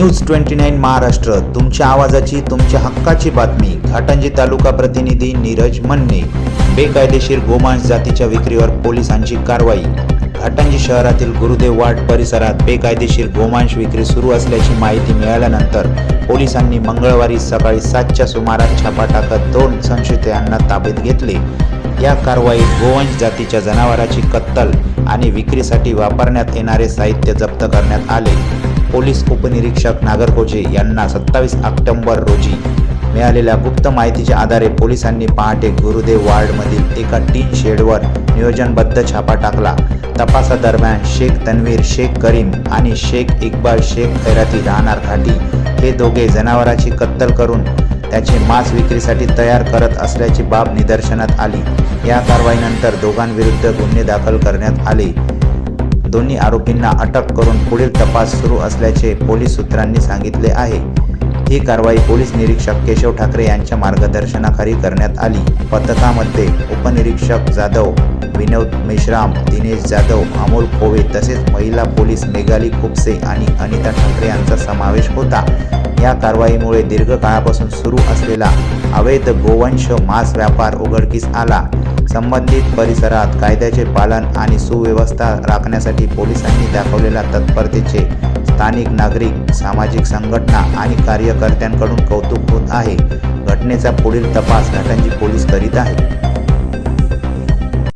News twenty nine Maharashtra. तुमच्या आवाजाची तुमच्या हक्काची बातमी. घाटंजी तालुका प्रतिनिधी नीरज मन्ने. बेकायदेशीर गोमांस जातीच्या विक्रीवर पोलिसांची कारवाई. घाटंजी शहरातील गुरुदेव वाड परिसरात बेकायदेशीर गोमांस विक्री सुरू असल्याची माहिती मिळाल्यानंतर पोलिसांनी मंगळवारी सकाळी सातच्या सुमारास छापा टाकत दोन संशयितांना ताब्यात घेतले. या कारवाईत गोवंश जातीच्या जनावराची कत्तल आणि विक्रीसाठी वापरण्यात येणारे साहित्य जप्त करण्यात आले. पोलीस उपनिरीक्षक नागरकोजे यांना सत्तावीस ऑक्टोबर रोजी मिळालेल्या गुप्त माहितीच्या आधारे पोलिसांनी पहाटे गुरुदेव वार्डमधील एका टीन शेडवर नियोजनबद्ध छापा टाकला. तपासादरम्यान शेख तन्वीर शेख करीम आणि शेख इक्बाल शेख खैराती राहणार घाटी हे दोघे जनावराची कत्तल करून त्याचे मांस विक्रीसाठी तयार करत असल्याची बाब निदर्शनात आली. या कारवाईनंतर दोघांविरुद्ध गुन्हे दाखल करण्यात आले. दोन्ही आरोपींना अटक करून पुढील तपास सुरू असल्याचे पोलीस सूत्रांनी सांगितले आहे. ही कारवाई पोलीस निरीक्षक केशव ठाकरे यांच्या मार्गदर्शनाखाली करण्यात आली. पथकामध्ये उपनिरीक्षक जाधव विनोद मेश्राम दिनेश जाधव अमोल खोवे तसेच महिला पोलीस मेघाली खुपसे आणि अनिता ठाकरे यांचा समावेश होता. या कारवाईमुळे दीर्घकाळापासून सुरू असलेला अवैध गोवंश मांस व्यापार उघडकीस आला. संबंधित परिसरात कायद्याचे पालन आणि सुव्यवस्था राखण्यासाठी पोलिसांनी दाखवलेल्या तत्परतेचे स्थानिक नागरिक सामाजिक संघटना आणि कार्यकर्त्यांकडून कौतुक होत आहे. घटनेचा पुढील तपास घाटंजी पोलीस करीत आहेत.